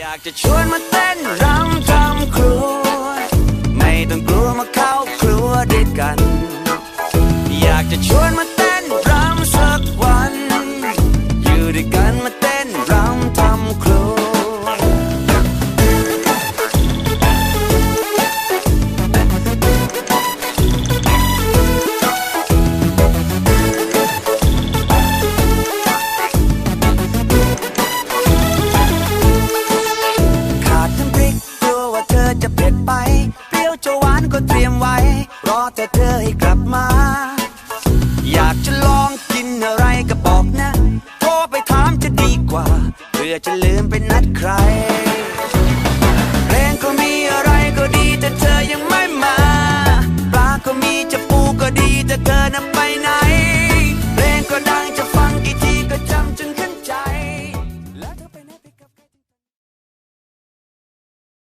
อยากจะชวนมาเต้นรำทำครัว ไม่ต้องกลัวมาเข้าครัวด้วยกัน อยากจะชวนมาเต้นรำสักวัน อยู่ด้วยกันมา ไป เปรี้ยวจะหวานก็เตรียมไว้ รอแต่เธอให้กลับมา อยากจะลองกินอะไรก็บอกนะ โทรไปถามจะดีกว่า เพื่อจะลืมไปนัดใครเพลงก็มีอะไรก็ดีแต่เธอยังไม่มา ปลาก็มีจะปูก็ดีแต่เธอนั้